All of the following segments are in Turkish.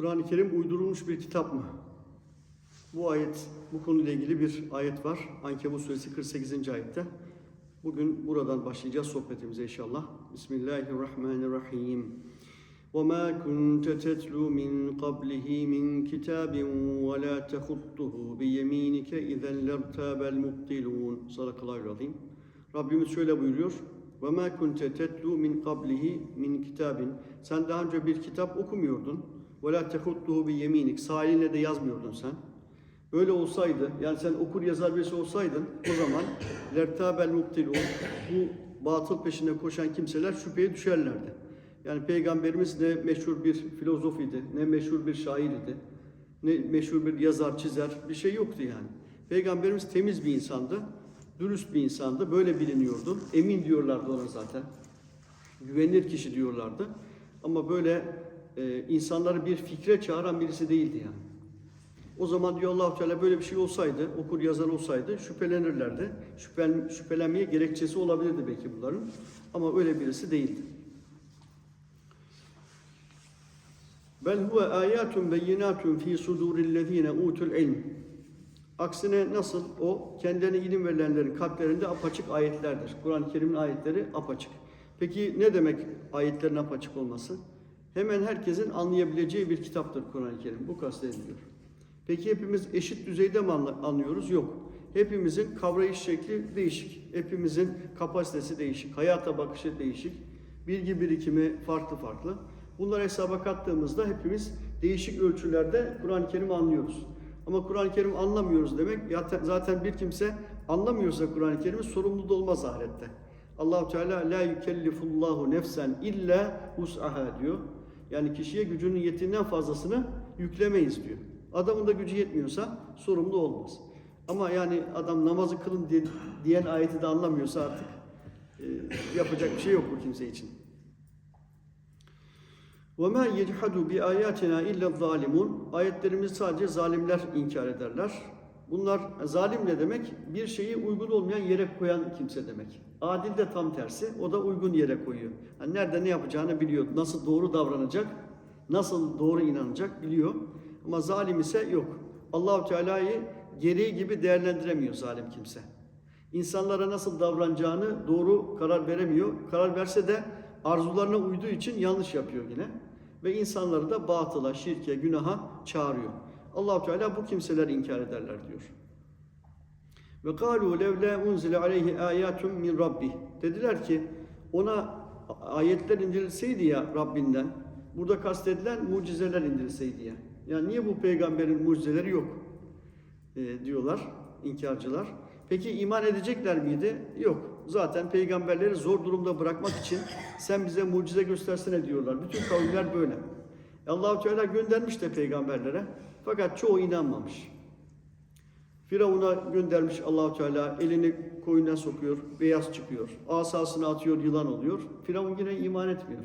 Kur'an-ı Kerim uydurulmuş bir kitap mı? Bu ayet, bu konuyla ilgili bir ayet var. Ankebut suresi 48. ayette. Bugün buradan başlayacağız sohbetimize inşallah. Bismillahirrahmanirrahim. وَمَا كُنْتَ تَتْلُو مِنْ قَبْلِهِ مِنْ كِتَابٍ وَلَا تَخُطُّهُ بِيَمِينِكَ اِذًا لَارْتَابَ الْمُبْطِلُونَ Sadakallahü azim. Rabbimiz şöyle buyuruyor. وَمَا كُنْتَ تَتْلُو مِنْ قَبْلِهِ مِنْ كِتَابٍ Sen daha önce bir kitap okumuyordun. Ve la tehuttuhu bi yeminik. Sağ elinle de yazmıyordun sen. Böyle olsaydı, yani sen okur yazar birisi olsaydın o zaman lertabel muktilun bu batıl peşinde koşan kimseler şüpheye düşerlerdi. Yani Peygamberimiz ne meşhur bir filozof idi, ne meşhur bir şair idi, ne meşhur bir yazar, çizer, bir şey yoktu yani. Peygamberimiz temiz bir insandı, dürüst bir insandı, böyle biliniyordu. Emin diyorlardı ona zaten. Güvenilir kişi diyorlardı. Ama böyle e, insanları bir fikre çağıran birisi değildi yani. O zaman diyor allah Teala böyle bir şey olsaydı, okur yazar olsaydı şüphelenirlerdi. Şüphen, şüphelenmeye gerekçesi olabilirdi belki bunların. Ama öyle birisi değildi. Bel huve ayatun beyinatun fi sudurillezine utul ilm. Aksine nasıl o kendilerine ilim verilenlerin kalplerinde apaçık ayetlerdir. Kur'an-ı Kerim'in ayetleri apaçık. Peki ne demek ayetlerin apaçık olması? Hemen herkesin anlayabileceği bir kitaptır Kur'an-ı Kerim. Bu kastediliyor. Peki hepimiz eşit düzeyde mi anlıyoruz? Yok. Hepimizin kavrayış şekli değişik. Hepimizin kapasitesi değişik. Hayata bakışı değişik. Bilgi birikimi farklı farklı. Bunları hesaba kattığımızda hepimiz değişik ölçülerde Kur'an-ı Kerim'i anlıyoruz. Ama Kur'an-ı Kerim anlamıyoruz demek zaten- bir kimse anlamıyorsa Kur'an-ı Kerim'i sorumlu da olmaz ahirette. Allahu Teala la yukellifullahu nefsen illa wus'aha diyor. Yani kişiye gücünün yettiğinden fazlasını yüklemeyiz diyor. Adamın da gücü yetmiyorsa sorumlu olmaz. Ama yani adam namazı kılın diye- diyen ayeti de anlamıyorsa artık e, yapacak bir şey yok bu kimse için. وَمَا يَجْحَدُ بِآيَاتِنَا اِلَّا الظَّالِمُونَ Ayetlerimizi sadece zalimler inkar ederler. Bunlar zalim ne demek? Bir şeyi uygun olmayan yere koyan kimse demek. Adil de tam tersi. O da uygun yere koyuyor. Yani nerede ne yapacağını biliyor. Nasıl doğru davranacak, nasıl doğru inanacak biliyor. Ama zalim ise yok. Allahu Teala'yı gereği gibi değerlendiremiyor zalim kimse. İnsanlara nasıl davranacağını doğru karar veremiyor. Karar verse de arzularına uyduğu için yanlış yapıyor yine. Ve insanları da batıla, şirke, günaha çağırıyor. Allahu Teala bu kimseler inkar ederler diyor. Ve kalu levla unzile aleyhi ayatun min rabbi. Dediler ki ona ayetler indirilseydi ya Rabbinden. Burada kastedilen mucizeler indirilseydi ya. Yani niye bu peygamberin mucizeleri yok? e, diyorlar inkarcılar. Peki iman edecekler miydi? Yok. Zaten peygamberleri zor durumda bırakmak için sen bize mucize göstersene diyorlar. Bütün kavimler böyle. Allahu Teala göndermiş de peygamberlere fakat çoğu inanmamış. Firavun'a göndermiş Allahu Teala elini koyuna sokuyor, beyaz çıkıyor. Asasını atıyor, yılan oluyor. Firavun yine iman etmiyor.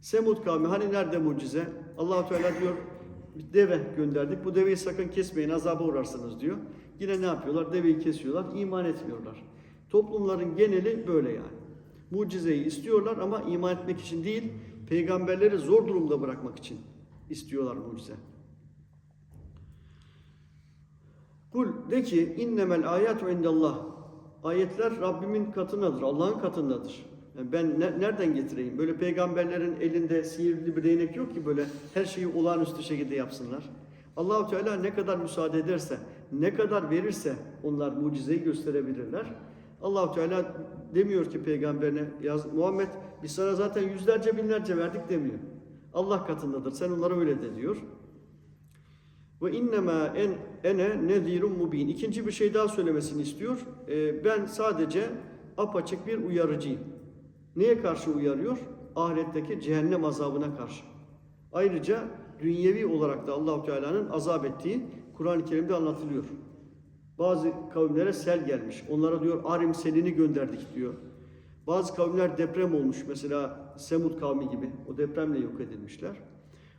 Semud kavmi hani nerede mucize? Allahu Teala diyor deve gönderdik. Bu deveyi sakın kesmeyin azaba uğrarsınız diyor. Yine ne yapıyorlar? Deveyi kesiyorlar. iman etmiyorlar. Toplumların geneli böyle yani. Mucizeyi istiyorlar ama iman etmek için değil, peygamberleri zor durumda bırakmak için istiyorlar mucize. Kul de ki innemel ayatu indallah. Ayetler Rabbimin katındadır, Allah'ın katındadır. Yani ben ne- nereden getireyim? Böyle peygamberlerin elinde sihirli bir değnek yok ki böyle her şeyi olağanüstü şekilde yapsınlar. Allahu Teala ne kadar müsaade ederse, ne kadar verirse onlar mucizeyi gösterebilirler. Allahu Teala demiyor ki peygamberine yaz Muhammed biz sana zaten yüzlerce binlerce verdik demiyor. Allah katındadır. Sen onlara öyle de diyor. Ve innema en ene nezirun mubin. İkinci bir şey daha söylemesini istiyor. Ee, ben sadece apaçık bir uyarıcıyım. Neye karşı uyarıyor? Ahiretteki cehennem azabına karşı. Ayrıca dünyevi olarak da Allahu Teala'nın azap ettiği Kur'an-ı Kerim'de anlatılıyor. Bazı kavimlere sel gelmiş. Onlara diyor arim selini gönderdik diyor. Bazı kavimler deprem olmuş. Mesela Semud kavmi gibi. O depremle yok edilmişler.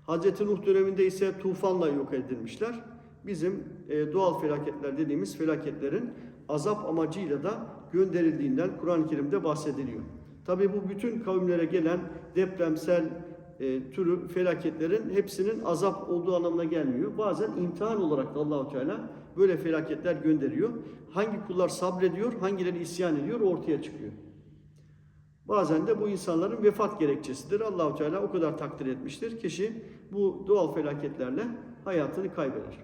Hazreti Nuh döneminde ise tufanla yok edilmişler. Bizim e, doğal felaketler dediğimiz felaketlerin azap amacıyla da gönderildiğinden Kur'an-ı Kerim'de bahsediliyor. Tabi bu bütün kavimlere gelen depremsel e, türü felaketlerin hepsinin azap olduğu anlamına gelmiyor. Bazen imtihan olarak da Allahu Teala böyle felaketler gönderiyor. Hangi kullar sabrediyor, hangileri isyan ediyor ortaya çıkıyor. Bazen de bu insanların vefat gerekçesidir. Allahu Teala o kadar takdir etmiştir. Kişi bu doğal felaketlerle hayatını kaybeder.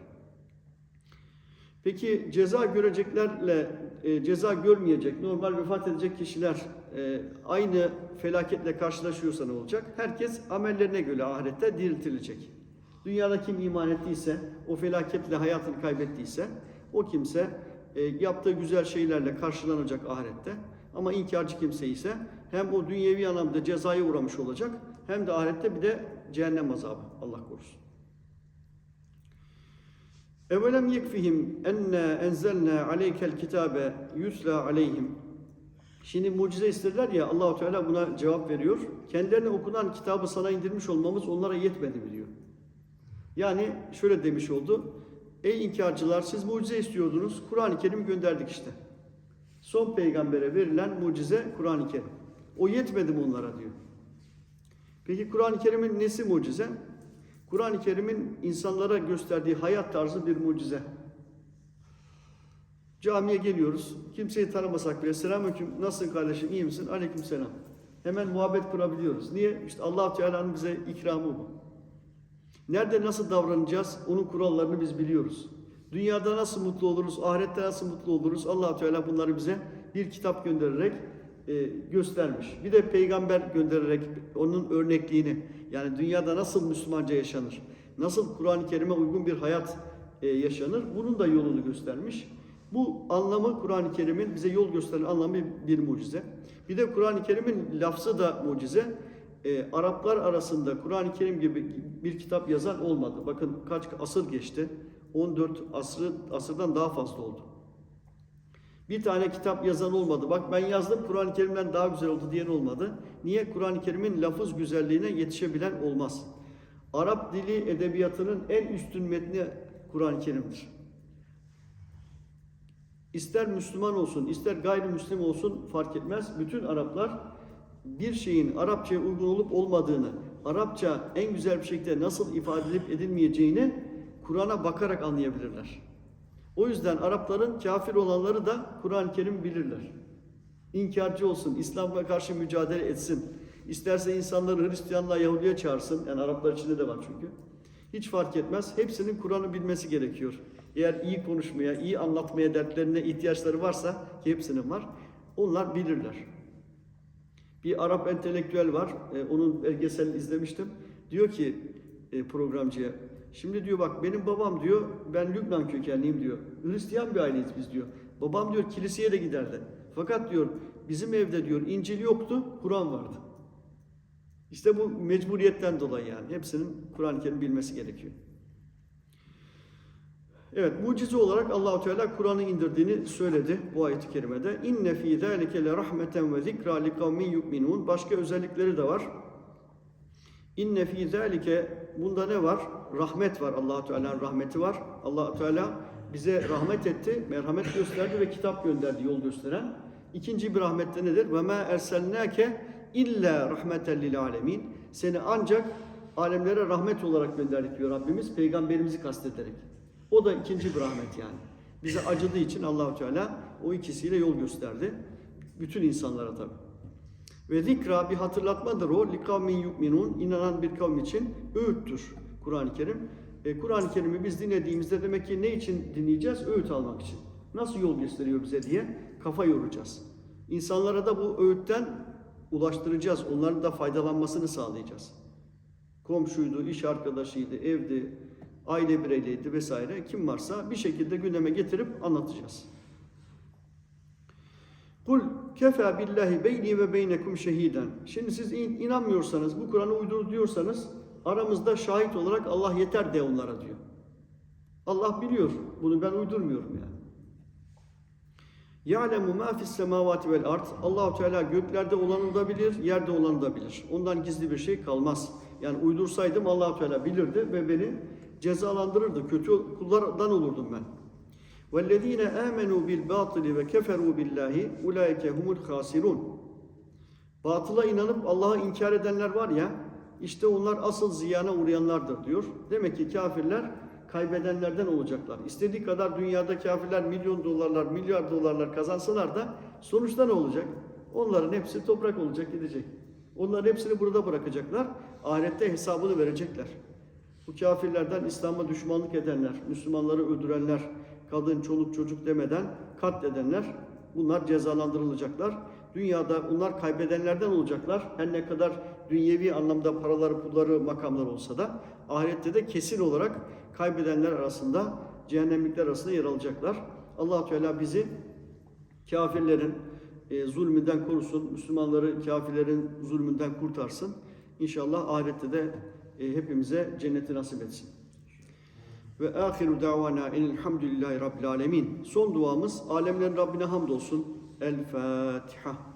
Peki ceza göreceklerle e, ceza görmeyecek, normal vefat edecek kişiler e, aynı felaketle karşılaşıyorsa ne olacak? Herkes amellerine göre ahirette diriltilecek. Dünyada kim iman ettiyse, o felaketle hayatını kaybettiyse, o kimse e, yaptığı güzel şeylerle karşılanacak ahirette. Ama inkarcı kimse ise hem o dünyevi anlamda cezaya uğramış olacak, hem de ahirette bir de cehennem azabı. Allah korusun. Evelem yekfihim enne enzelna aleykel kitabe yusla aleyhim. Şimdi mucize isterler ya Allahu Teala buna cevap veriyor. Kendilerine okunan kitabı sana indirmiş olmamız onlara yetmedi mi diyor. Yani şöyle demiş oldu. Ey inkarcılar siz mucize istiyordunuz. Kur'an-ı Kerim gönderdik işte. Son peygambere verilen mucize Kur'an-ı Kerim. O yetmedi mi onlara diyor. Peki Kur'an-ı Kerim'in nesi mucize? Kur'an-ı Kerim'in insanlara gösterdiği hayat tarzı bir mucize. Camiye geliyoruz. Kimseyi tanımasak bile selamünaleyküm. Nasılsın kardeşim? iyi misin? Aleykümselam. Hemen muhabbet kurabiliyoruz. Niye? İşte Allah Teala'nın bize ikramı bu. Nerede nasıl davranacağız? Onun kurallarını biz biliyoruz. Dünyada nasıl mutlu oluruz? Ahirette nasıl mutlu oluruz? Allah Teala bunları bize bir kitap göndererek göstermiş. Bir de peygamber göndererek onun örnekliğini yani dünyada nasıl Müslümanca yaşanır? Nasıl Kur'an-ı Kerim'e uygun bir hayat e, yaşanır? Bunun da yolunu göstermiş. Bu anlamı Kur'an-ı Kerim'in bize yol gösteren anlamı bir mucize. Bir de Kur'an-ı Kerim'in lafzı da mucize. E, Araplar arasında Kur'an-ı Kerim gibi bir kitap yazan olmadı. Bakın kaç asır geçti. 14 asrı, asırdan daha fazla oldu. Bir tane kitap yazan olmadı. Bak ben yazdım Kur'an-ı Kerim'den daha güzel oldu diyen olmadı. Niye? Kur'an-ı Kerim'in lafız güzelliğine yetişebilen olmaz. Arap dili edebiyatının en üstün metni Kur'an-ı Kerim'dir. İster Müslüman olsun, ister gayrimüslim olsun fark etmez. Bütün Araplar bir şeyin Arapçaya uygun olup olmadığını, Arapça en güzel bir şekilde nasıl ifade edilip edilmeyeceğini Kur'an'a bakarak anlayabilirler. O yüzden Arapların kafir olanları da Kur'an-ı Kerim bilirler. İnkarcı olsun, İslam'a karşı mücadele etsin. İsterse insanları Hristiyanlığa, Yahudi'ye çağırsın. Yani Araplar içinde de var çünkü. Hiç fark etmez. Hepsinin Kur'an'ı bilmesi gerekiyor. Eğer iyi konuşmaya, iyi anlatmaya dertlerine ihtiyaçları varsa, ki hepsinin var, onlar bilirler. Bir Arap entelektüel var, e, onun belgeselini izlemiştim. Diyor ki e, programcıya, şimdi diyor bak benim babam diyor, ben Lübnan kökenliyim diyor. Hristiyan bir aileyiz biz diyor. Babam diyor kiliseye de giderdi. Fakat diyor bizim evde diyor İncil yoktu, Kur'an vardı. İşte bu mecburiyetten dolayı yani. Hepsinin Kur'an-ı Kerim bilmesi gerekiyor. Evet, mucize olarak Allahu Teala Kur'an'ı indirdiğini söyledi bu ayet-i kerimede. İnne fî zâlike le rahmeten ve zikra li kavmin yu'minun. Başka özellikleri de var. İnne fî zâlike bunda ne var? Rahmet var. Allahu Teala'nın rahmeti var. Allahu Teala bize rahmet etti, merhamet gösterdi ve kitap gönderdi yol gösteren. İkinci bir rahmette nedir? Ve mâ erselnâke illa rahmeten lil alemin. Seni ancak alemlere rahmet olarak gönderdik diyor Rabbimiz peygamberimizi kastederek. O da ikinci bir rahmet yani. Bize acıdığı için Allahu Teala o ikisiyle yol gösterdi. Bütün insanlara tabi. Ve zikra bir hatırlatmadır o. Likavmin yu'minun inanan bir kavim için öğüttür Kur'an-ı Kerim. E, Kur'an-ı Kerim'i biz dinlediğimizde demek ki ne için dinleyeceğiz? Öğüt almak için. Nasıl yol gösteriyor bize diye kafa yoracağız. İnsanlara da bu öğütten ulaştıracağız. Onların da faydalanmasını sağlayacağız. Komşuydu, iş arkadaşıydı, evdi, aile bireyliydi vesaire kim varsa bir şekilde gündeme getirip anlatacağız. Kul kefa billahi beyni ve beynekum şehiden. Şimdi siz in- inanmıyorsanız, bu Kur'an'ı uydurdu diyorsanız Aramızda şahit olarak Allah yeter de onlara diyor. Allah biliyor. Bunu ben uydurmuyorum yani. Ya'lemu ma fis semavati vel art. Allahu Teala göklerde olanı da bilir, yerde olanı da bilir. Ondan gizli bir şey kalmaz. Yani uydursaydım Allahu Teala bilirdi ve beni cezalandırırdı. Kötü kullardan olurdum ben. Vellezine amenu bil batili ve keferu billahi ulaike humul hasirun. Batıla inanıp Allah'ı inkar edenler var ya, işte onlar asıl ziyana uğrayanlardır diyor. Demek ki kafirler kaybedenlerden olacaklar. İstediği kadar dünyada kafirler milyon dolarlar, milyar dolarlar kazansalar da sonuçta ne olacak? Onların hepsi toprak olacak, gidecek. Onların hepsini burada bırakacaklar. Ahirette hesabını verecekler. Bu kafirlerden İslam'a düşmanlık edenler, Müslümanları öldürenler, kadın, çoluk, çocuk demeden katledenler bunlar cezalandırılacaklar. Dünyada bunlar kaybedenlerden olacaklar. Her ne kadar dünyevi anlamda paraları, pulları, makamlar olsa da ahirette de kesin olarak kaybedenler arasında, cehennemlikler arasında yer alacaklar. allah Teala bizi kafirlerin e, zulmünden korusun, Müslümanları kafirlerin zulmünden kurtarsın. İnşallah ahirette de e, hepimize cenneti nasip etsin. Ve ahiru davana enilhamdülillahi rabbil alemin. Son duamız alemlerin Rabbine hamdolsun. El Fatiha.